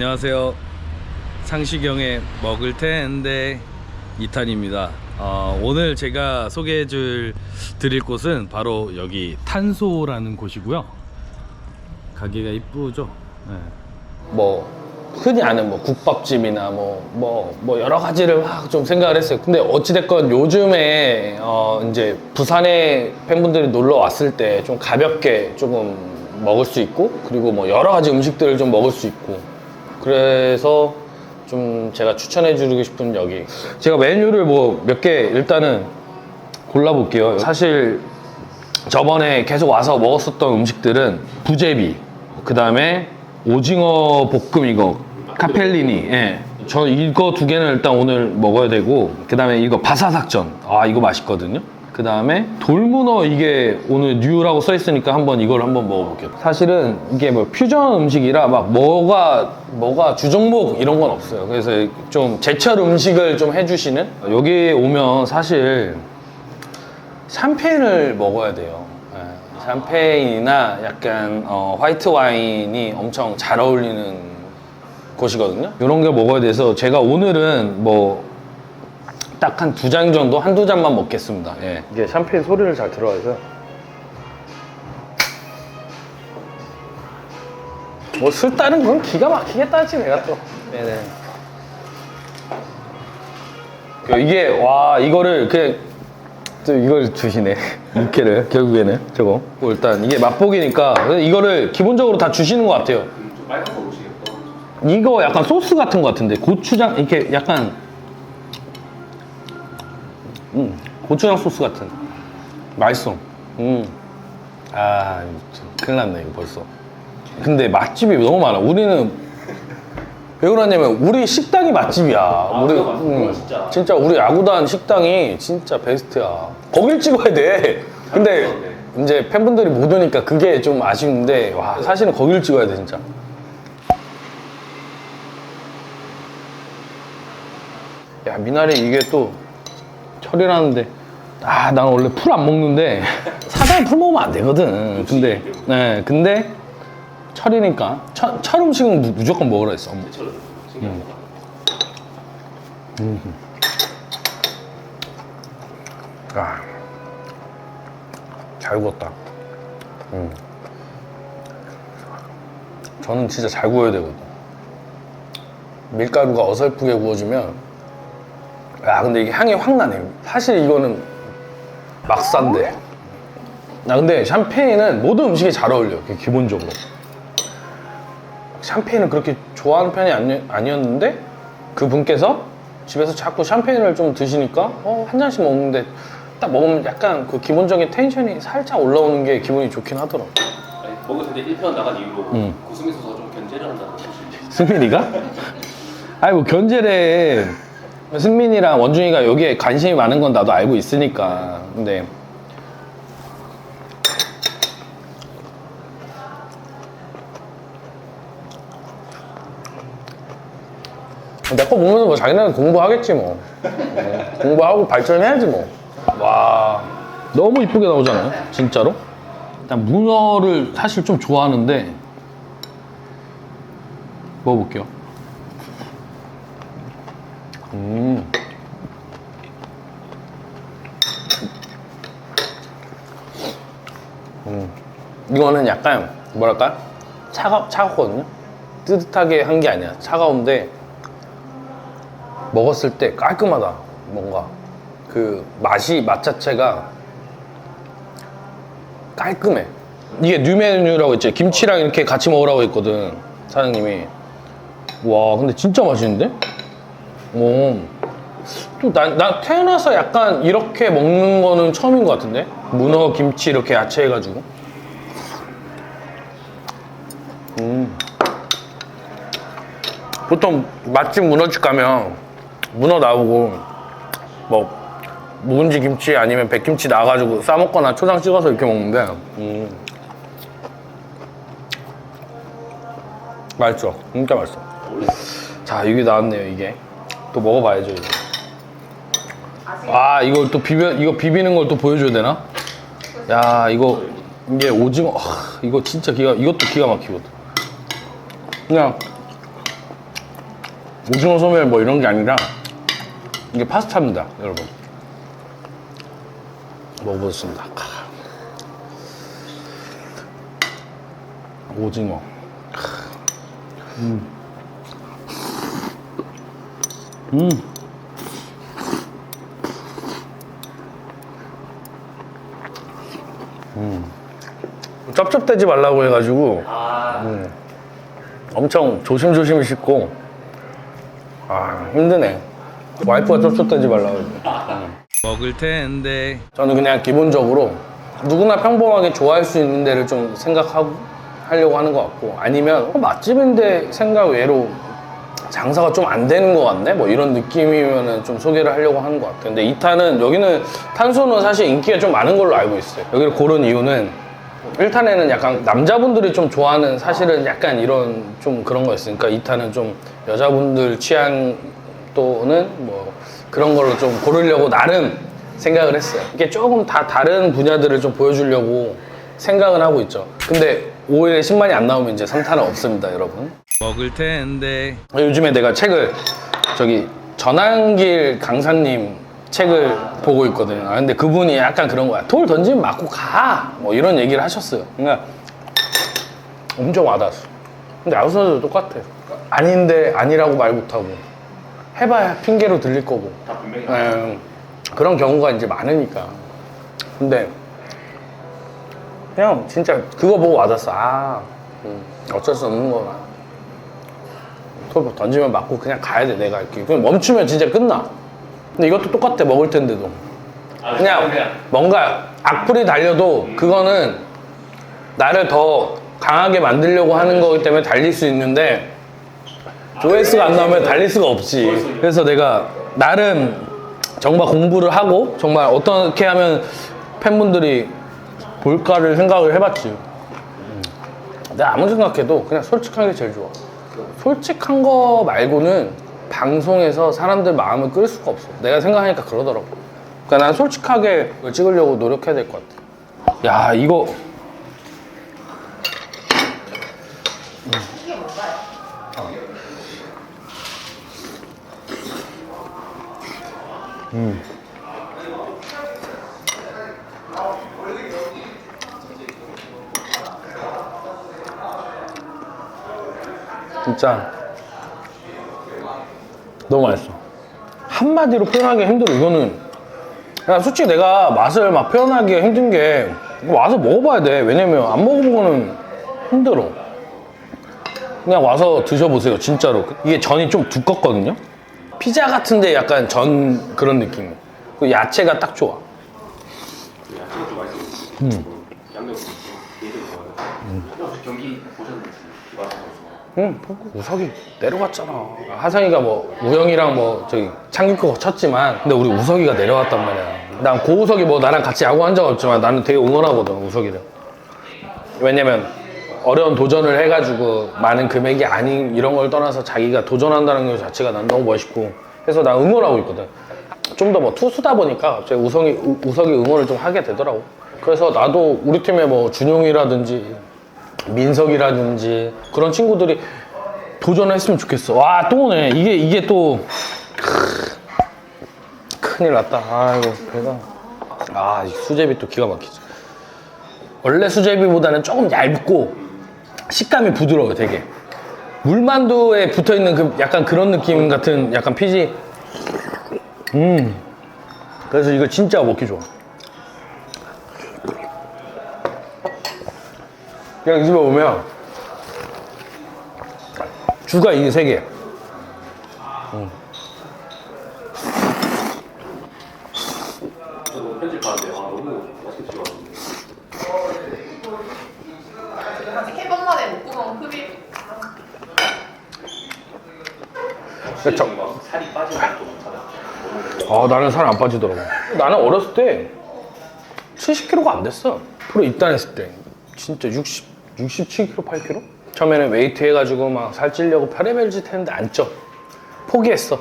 안녕하세요. 상시경에 먹을 텐데 2탄입니다. 어, 오늘 제가 소개해 줄 드릴 곳은 바로 여기 탄소라는 곳이고요. 가게가 이쁘죠? 네. 뭐 흔히 아는 뭐 국밥집이나 뭐 뭐 뭐 여러 가지를 막 좀 생각을 했어요. 근데 어찌 됐건 요즘에 어 이제 부산에 팬분들이 놀러 왔을 때 좀 가볍게 조금 먹을 수 있고 그리고 뭐 여러 가지 음식들을 좀 먹을 수 있고 그래서 좀 제가 추천해 주고 싶은 여기 제가 메뉴를 뭐 몇 개 일단은 골라볼게요. 사실 저번에 계속 와서 먹었었던 음식들은 부제비, 그 다음에 오징어 볶음 이거, 카펠리니, 예. 저 이거 두 개는 일단 오늘 먹어야 되고, 그 다음에 이거 바사삭전. 아, 이거 맛있거든요. 그 다음에 돌문어 이게 오늘 뉴라고 써있으니까 한번 이걸 한번 먹어볼게요. 사실은 이게 뭐 퓨전 음식이라 막 뭐가, 뭐가 주종목 이런 건 없어요. 그래서 좀 제철 음식을 좀 해주시는? 여기 오면 사실 샴페인을 먹어야 돼요. 예, 샴페인이나 약간 어, 화이트 와인이 엄청 잘 어울리는 곳이거든요. 이런 게 먹어야 돼서 제가 오늘은 뭐 딱 한 두 잔 정도, 한두 잔만 먹겠습니다. 예. 이게 샴페인 소리를 잘 들어야죠. 뭐 술 따는 건 기가 막히게 따지 내가 또. 네네. 그 이게 와 이거를 그냥 또 이걸 주시네 육회를 결국에는 저거 뭐 일단 이게 맛보기니까 근데 이거를 기본적으로 다 주시는 것 같아요 이거 약간 소스 같은 것 같은데 고추장 이렇게 약간 음 고추장 소스 같은 맛있어 음 아 큰일 났네 이거 벌써 근데 맛집이 너무 많아 우리는 왜 그러냐면 우리 식당이 맛집이야. 우리 음, 진짜. 우리 야구단 식당이 진짜 베스트야. 거길 찍어야 돼. 근데 이제 팬분들이 못 오니까 그게 좀 아쉬운데 와 사실은 거길 찍어야 돼 진짜. 야 미나리 이게 또 철이라는데 아 나는 원래 풀 안 먹는데 사장이 풀 먹으면 안 되거든. 근데 네 근데 철이니까 철, 철 음식은 무- 무조건 먹으라 했어. 엄마. 아, 잘 구웠다. 음. 저는 진짜 잘 구워야 되거든. 밀가루가 어설프게 구워지면, 야, 근데 이게 향이 확 나네. 사실 이거는 막산데. 나 근데 샴페인은 모든 음식에 잘 어울려, 그 기본적으로. 샴페인을 그렇게 좋아하는 편이 아니, 아니었는데 그 분께서 집에서 자꾸 샴페인을 좀 드시니까 어, 한 잔씩 먹는데 딱 먹으면 약간 그 기본적인 텐션이 살짝 올라오는 게 기분이 좋긴 하더라고. 아니, 먹을 텐데 1편 나간 이후로 음. 고수미 선수가 좀 견제를 한다는 소식. 승민이가? 아니 뭐 견제래. 승민이랑 원중이가 여기에 관심이 많은 건 나도 알고 있으니까. 근데 내 거 보면서 뭐 자기네는 공부하겠지 뭐. 어, 공부하고 발전해야지 뭐. 와 너무 이쁘게 나오잖아요, 진짜로. 일단 문어를 사실 좀 좋아하는데 먹어볼게요. 음. 음. 이거는 약간 뭐랄까 차가 차갑거든요. 뜨뜻하게 한 게 아니야. 차가운데 먹었을 때 깔끔하다. 뭔가 그 맛이 맛 자체가 깔끔해. 이게 뉴 메뉴라고 했지. 김치랑 이렇게 같이 먹으라고 했거든. 사장님이. 와, 근데 진짜 맛있는데? 오. 또, 난, 나 태어나서 약간 이렇게 먹는 거는 처음인 것 같은데? 문어, 김치 이렇게 야채 해가지고. 음. 보통 맛집 문어집 가면 문어 나오고 뭐 묵은지 김치 아니면 백김치 나와가지고 싸 먹거나 초장 찍어서 이렇게 먹는데 음. 맛있어 진짜 맛있어 자 이게 나왔네요 이게 또 먹어봐야죠 이거 아 이거 또 비벼 이거 비비는 걸 또 보여줘야 되나 야 이거 이게 오징어 아, 이거 진짜 기가 이것도 기가 막히거든 그냥 오징어 소멸 뭐 이런 게 아니라 이게 파스타입니다, 여러분. 먹어보겠습니다. 오징어. 음. 음. 음. 쩝쩝대지 말라고 해가지고 아, 엄청 조심조심 씻고 아 힘드네 와이프가 쩝쩝대지 말라고 해서 먹을 텐데. 저는 그냥 기본적으로 누구나 평범하게 좋아할 수 있는 데를 좀 생각하고 하려고 하는 것 같고 아니면 어, 맛집인데 생각 외로 장사가 좀 안 되는 것 같네 뭐 이런 느낌이면은 좀 소개를 하려고 하는 것 같아요 근데 이 탄은 여기는 탄소는 사실 인기가 좀 많은 걸로 알고 있어요 여기를 고른 이유는 1탄에는 약간 남자분들이 좀 좋아하는 사실은 약간 이런 좀 그런 거였으니까 2탄은 좀 여자분들 취향 또는 뭐 그런 걸로 좀 고르려고 나름 생각을 했어요. 이게 조금 다 다른 분야들을 좀 보여주려고 생각은 하고 있죠. 근데 5일에 10만이 안 나오면 이제 3탄은 없습니다, 여러분. 먹을 텐데. 요즘에 내가 책을 저기 전환길 강사님 책을 보고 있거든요. 아, 근데 그분이 약간 그런 거야. 돌 던지면 맞고 가. 뭐 이런 얘기를 하셨어요. 그러니까 엄청 와닿았어. 근데 선수도 똑같아. 아닌데 아니라고 말 못하고 해봐야 핑계로 들릴 거고. 다 분명히 예, 그런 경우가 이제 많으니까. 근데 그냥 진짜 그거 보고 와닿았어. 아, 음, 어쩔 수 없는 거나. 돌 던지면 맞고 그냥 가야 돼, 내가 이렇게. 그냥 멈추면 진짜 끝나. 근데 이것도 똑같아, 먹을 텐데도. 아, 그냥 뭔가 악플이 달려도 그거는 나를 더 강하게 만들려고 하는 거기 때문에 달릴 수 있는데 조회수가 안 나오면 달릴 수가 없지. 그래서 내가 나름 정말 공부를 하고 정말 어떻게 하면 팬분들이 볼까를 생각을 해봤지. 음. 내가 아무 생각해도 그냥 솔직한 게 제일 좋아. 솔직한 거 말고는 방송에서 사람들 마음을 끌 수가 없어. 내가 생각하니까 그러더라고. 그러니까 난 솔직하게 찍으려고 노력해야 될 것 같아. 야, 이거. 진짜 너무 맛있어. 한마디로 표현하기 힘들어. 이거는 그냥 솔직히 내가 맛을 막 표현하기가 힘든 게 와서 먹어봐야 돼. 왜냐면 안 먹어보고는 힘들어. 그냥 와서 드셔보세요. 진짜로. 이게 전이 좀 두껍거든요. 피자 같은데 약간 전 그런 느낌. 그 야채가 딱 좋아. 야채가 좀 맛있어. 양념 얘들 좋아요. 혹시 경기 보셨는지 기관 선수. 응, 우석이 내려갔잖아. 하상이가 뭐 우영이랑 뭐 저기 창규거 쳤지만, 근데 우리 우석이가 내려왔단 말이야. 난 고우석이 뭐 나랑 같이 야구 한 적 없지만 나는 되게 응원하거든 우석이를. 왜냐면 어려운 도전을 해가지고 많은 금액이 아닌 이런 걸 떠나서 자기가 도전한다는 것 자체가 난 너무 멋있고 해서 나 응원하고 있거든. 좀 더 뭐 투수다 보니까 갑자기 우성이, 우, 우석이 응원을 좀 하게 되더라고. 그래서 나도 우리 팀에 뭐 준용이라든지 민석이라든지 그런 친구들이 도전을 했으면 좋겠어. 와, 또 오네. 이게, 이게 또. 크, 큰일 났다. 아이고, 배가. 아, 이 수제비 또 기가 막히지. 원래 수제비보다는 조금 얇고 식감이 부드러워요, 되게. 물만두에 붙어 있는 그 약간 그런 느낌 같은 약간 피지. 음. 그래서 이거 진짜 먹기 좋아. 그냥 이 집에 오면 주가 이게 세 개. 저도 편집하는데 아 너무 맛있게 흡입 저- 막 살이 빠지는 것도. 아, 나는 살 안 빠지더라고. 나는 어렸을 때 70kg가 안 됐어. 프로 입단했을 때. 진짜 60, 67kg, 8kg? 처음에는 웨이트 해가지고 막 살찌려고 별의별 짓 했는데 안 쪄. 포기했어.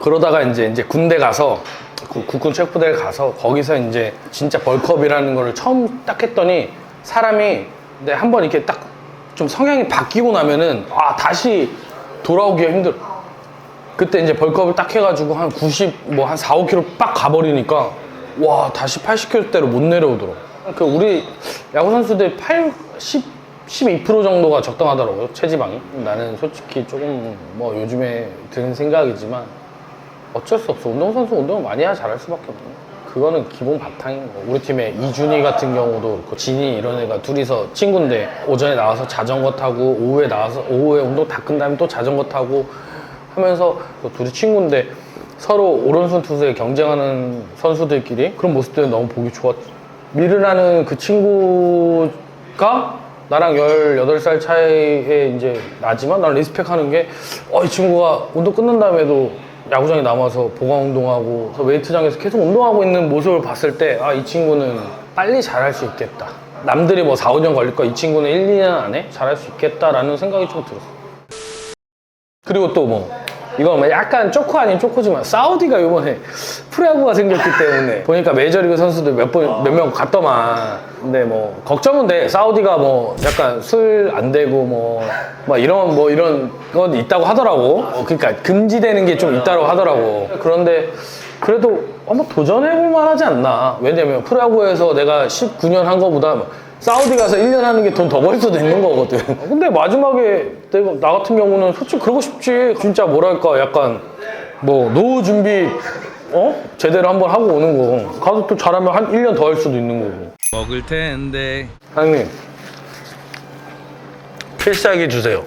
그러다가 이제, 이제 군대 가서, 구- 국군 체육부대에 가서 거기서 이제 진짜 벌크업이라는 거를 처음 딱 했더니 사람이 근데 한 번 이렇게 딱 좀 성향이 바뀌고 나면은 아, 다시 돌아오기가 힘들어. 그때 이제 벌크업을 딱 해가지고 한 90, 뭐 한 4, 5kg 빡 가버리니까 와 다시 80kg대로 못 내려오더라고. 그 우리 야구 선수들 8, 10, 12% 정도가 적당하더라고요 체지방이. 나는 솔직히 조금 뭐 요즘에 드는 생각이지만 어쩔 수 없어. 운동선수 운동을 많이 해야 잘할 수밖에 없네. 그거는 기본 바탕인 거. 우리 팀에 이준희 같은 경우도 그렇고 진이 이런 애가 둘이서 친구인데 오전에 나와서 자전거 타고 오후에 나와서 오후에 운동 다 끝나면 또 자전거 타고 하면서 또 둘이 친구인데 서로 오른손 투수에 경쟁하는 선수들끼리 그런 모습들은 너무 보기 좋았지. 미르라는 그 친구가 나랑 18살 차이에 이제 나지만 난 리스펙하는 게, 어, 이 친구가 운동 끝난 다음에도 야구장에 남아서 보강 운동하고 웨이트장에서 계속 운동하고 있는 모습을 봤을 때, 아, 이 친구는 빨리 잘할 수 있겠다. 남들이 뭐 4, 5년 걸릴 거, 이 친구는 1, 2년 안에 잘할 수 있겠다라는 생각이 좀 들었어. 그리고 또 뭐, 이건 뭐 약간 쪼코 아닌 쪼코지만, 사우디가 이번에 프로야구가 생겼기 때문에, 보니까 메이저리그 선수들 몇 번, 몇 명 갔더만. 근데 뭐, 걱정은 돼. 사우디가 뭐, 약간 술 안 되고 뭐, 뭐 이런, 뭐 이런 건 있다고 하더라고. 어, 그러니까 금지되는 게 좀 있다고 하더라고. 그런데, 그래도 한번 도전해볼 만하지 않나. 왜냐면 프로야구에서 내가 19년 한 거보다 사우디 가서 1년 하는 게 돈 더 벌 수도 있는 거거든. 근데 마지막에 내가 나 같은 경우는 솔직히 그러고 싶지. 진짜 뭐랄까 약간 뭐 노후 준비 어? 제대로 한번 하고 오는 거. 가서 또 잘하면 한 1년 더 할 수도 있는 거고. 먹을 텐데. 사장님 필살기 주세요.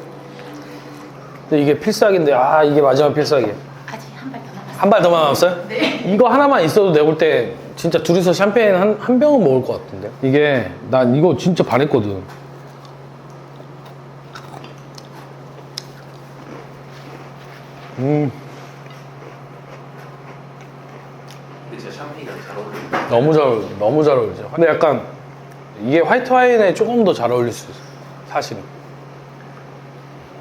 근데 이게 필살기인데 아 이게 마지막 필살기. 아직 한 발 더 남았어요. 한 발 더 남았어요? 네. 이거 하나만 있어도 내가 볼 때 진짜 둘이서 샴페인 한, 한 병은 먹을 것 같은데 이게 난 이거 진짜 반했거든 음 근데 진짜 샴페인이랑 잘 어울려요. 너무 잘 어울려 너무 잘 어울리죠. 근데 약간 이게 화이트 와인에 조금 더 잘 어울릴 수 있어 사실은.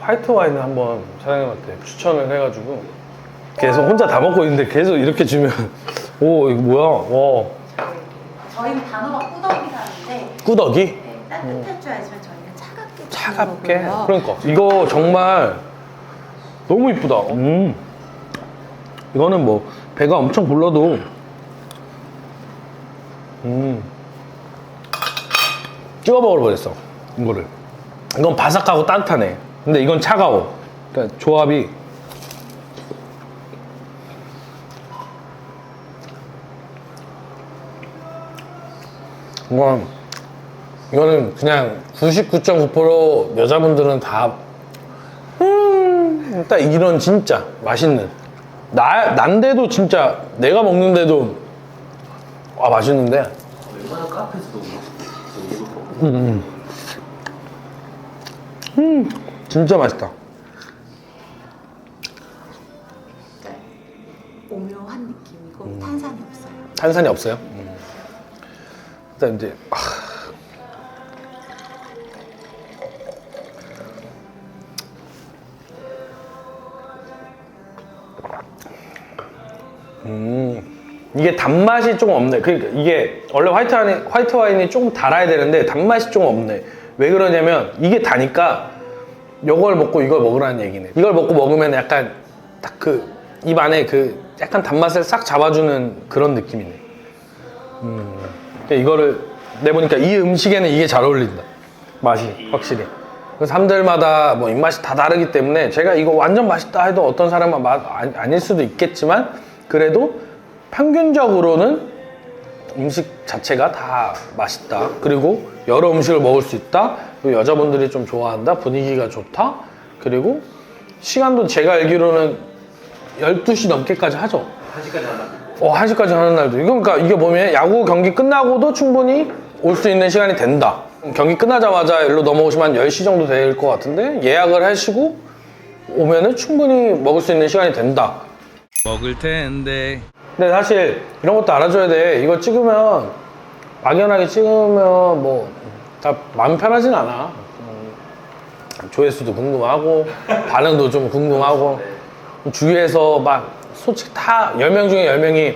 화이트 와인을 한번 사장님한테 추천을 해가지고 계속 혼자 다 먹고 있는데 계속 이렇게 주면 오 이거 뭐야? 와. 저희는 단어가 꾸덕이라는데 꾸덕이? 네, 따뜻할 줄 알지만 저희는 차갑게 차갑게. 그러니까. 이거 정말 너무 이쁘다. 음. 이거는 뭐 배가 엄청 불러도 음. 찍어 먹어버렸어 이거를. 이건 바삭하고 따뜻하네. 근데 이건 차가워. 그러니까 조합이 이건 이거는 그냥 99.9% 여자분들은 다, 음, 딱 이런 진짜 맛있는. 나, 난데도 진짜 내가 먹는데도, 와, 맛있는데. 웬만한 카페에서도 이거 먹어. 진짜 맛있다. 그러니까 오묘한 느낌이고 탄산이 없어요. 탄산이 없어요? 일단 이제, 아. 음, 이게 단맛이 조금 없네. 그러니까 이게 원래 화이트 와인이, 화이트 와인이 조금 달아야 되는데 단맛이 조금 없네. 왜 그러냐면 이게 다니까 이걸 먹고 이걸 먹으라는 얘기네. 이걸 먹고 먹으면 약간 딱 그 입 안에 그 약간 단맛을 싹 잡아주는 그런 느낌이네. 음, 그러니까 이거를 내보니까 이 음식에는 이게 잘 어울린다. 맛이 확실히. 그 사람들마다 뭐 입맛이 다 다르기 때문에 제가 이거 완전 맛있다 해도 어떤 사람은 맛 아니- 아닐 수도 있겠지만 그래도 평균적으로는 음식 자체가 다 맛있다. 그리고 여러 음식을 먹을 수 있다. 그리고 여자분들이 좀 좋아한다. 분위기가 좋다. 그리고 시간도 제가 알기로는 12시 넘게까지 하죠. 한 시까지 한다. 어, 1시까지 하는 날도. 이거 그러니까 이게 보면 야구 경기 끝나고도 충분히 올 수 있는 시간이 된다. 경기 끝나자마자 일로 넘어오시면 한 10시 정도 될 것 같은데 예약을 하시고 오면은 충분히 먹을 수 있는 시간이 된다. 먹을 텐데. 근데 사실 이런 것도 알아줘야 돼. 이거 찍으면 막연하게 찍으면 뭐 다 마음 편하진 않아. 음, 조회수도 궁금하고 반응도 좀 궁금하고 주위에서 막 솔직히 다 10명 중에 10명이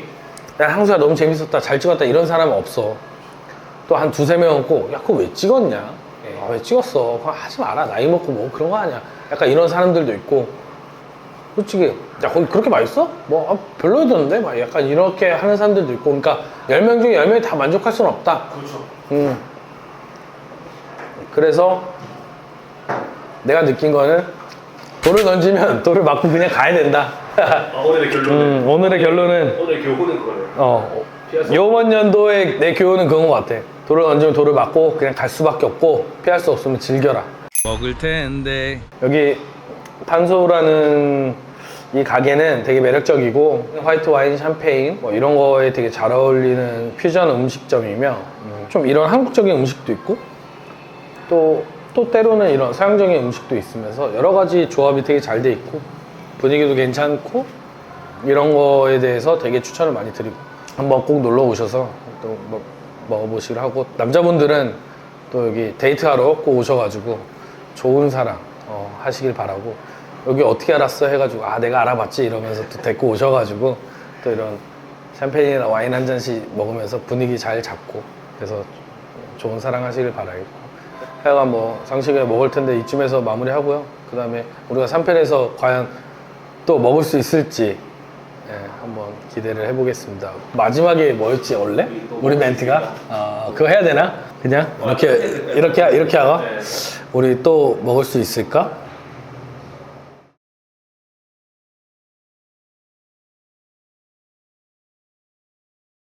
야 항수야 너무 재밌었다 잘 찍었다 이런 사람은 없어. 또 한 두세 명은 꼭, 야, 그거 왜 찍었냐? 아, 왜 찍었어? 그거 하지 마라. 나이 먹고 뭐 그런 거 아니야. 약간 이런 사람들도 있고. 솔직히 야 거기 그렇게 맛있어? 뭐 아, 별로였던데? 막 약간 이렇게 하는 사람들도 있고 그러니까 10명 중에 10명이 다 만족할 수는 없다 그렇죠. 음. 그래서 내가 느낀 거는 돌을 던지면 돌을 맞고 그냥 가야 된다 아, 오늘의 결론은 음, 오늘의 결론은 오늘 교훈은 그거네요. 어, 요번 연도의 내 교훈은 그건 것 같아. 돌을 던지면 돌을 맞고 그냥 갈 수밖에 없고 피할 수 없으면 즐겨라. 먹을 텐데. 여기 탄소라는 이 가게는 되게 매력적이고 화이트 와인, 샴페인 뭐 이런 거에 되게 잘 어울리는 퓨전 음식점이며 음, 좀 이런 한국적인 음식도 있고 또, 또 때로는 이런 서양적인 음식도 있으면서 여러 가지 조합이 되게 잘 돼 있고 분위기도 괜찮고 이런 거에 대해서 되게 추천을 많이 드리고 한번 꼭 놀러 오셔서 또 뭐- 먹어보시기로 하고 남자분들은 또 여기 데이트하러 꼭 오셔가지고 좋은 사랑 어, 하시길 바라고 여기 어떻게 알았어 해가지고 아 내가 알아봤지 이러면서 또 데리고 오셔가지고 또 이런 샴페인이나 와인 한 잔씩 먹으면서 분위기 잘 잡고 그래서 좋은 사랑 하시길 바라겠고 하여간 뭐 상식을 먹을 텐데 이쯤에서 마무리하고요 그 다음에 우리가 3편에서 과연 또 먹을 수 있을지 예, 한번 기대를 해보겠습니다. 마지막에 뭐였지 원래? 우리 멘트가? 아 그거 해야 되나? 그냥 이렇게 이렇게 이렇게 하고 우리 또 먹을 수 있을까?